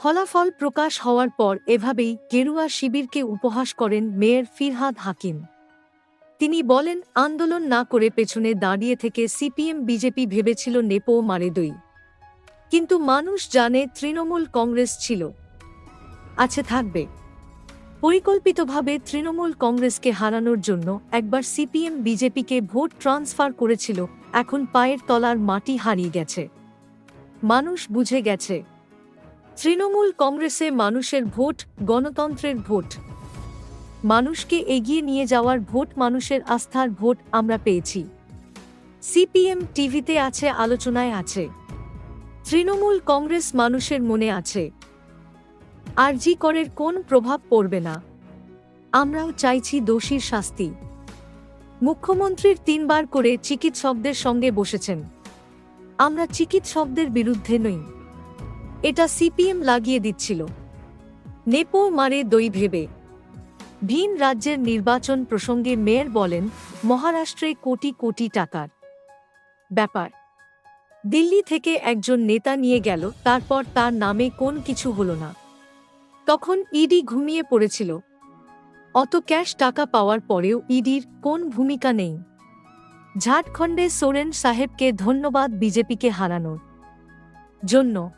ফলাফল প্রকাশ হওয়ার পর এভাবেই গেরুয়া শিবিরকে উপহাস করেন মেয়র ফিরহাদ হাকিম। তিনি বলেন, আন্দোলন না করে পেছনে দাঁড়িয়ে থেকে সিপিএম, বিজেপি ভেবেছিল নেপো মারেদই কিন্তু মানুষ জানে তৃণমূল কংগ্রেস ছিল। আছে, থাকবে। পরিকল্পিতভাবে তৃণমূল কংগ্রেসকে হারানোর জন্য একবার সিপিএম, বিজেপিকে ভোট ট্রান্সফার করেছিল, এখন পায়ের তলার মাটি হারিয়ে গেছে। মানুষ বুঝে গেছে তৃণমূল কংগ্রেসে মানুষের ভোট, গণতন্ত্রের ভোট। মানুষকে এগিয়ে নিয়ে যাওয়ার ভোট, মানুষের আস্থার ভোট আমরা পেয়েছি। সিপিএম টিভিতে আছে, আলোচনায় আছে। তৃণমূল কংগ্রেস মানুষের মনে আছে। আর জি করের কোন প্রভাব পড়বে না? আমরাও চাইছি দোষীর শাস্তি। মুখ্যমন্ত্রীর তিনবার করে চিকিৎসকদের সঙ্গে বসেছেন। আমরা চিকিৎসকদের বিরুদ্ধে নই। এটা সিপিএম লাগিয়ে দিচ্ছিল। নেপো মারে দই ভেবে। ভিন রাজ্যের নির্বাচন প্রসঙ্গে মেয়র বলেন, মহারাষ্ট্রে কোটি কোটি টাকার ব্যাপার। দিল্লি থেকে একজন নেতা নিয়ে গেল, তারপর তার নামে কোন কিছু হলো না। তখন ইডি ঘুমিয়ে পড়েছিল। অত ক্যাশ টাকা পাওয়ার পরেও ইডির কোন ভূমিকা নেই। ঝাড়খণ্ডে সোরেন সাহেবকে ধন্যবাদ বিজেপিকে হারানোর জন্য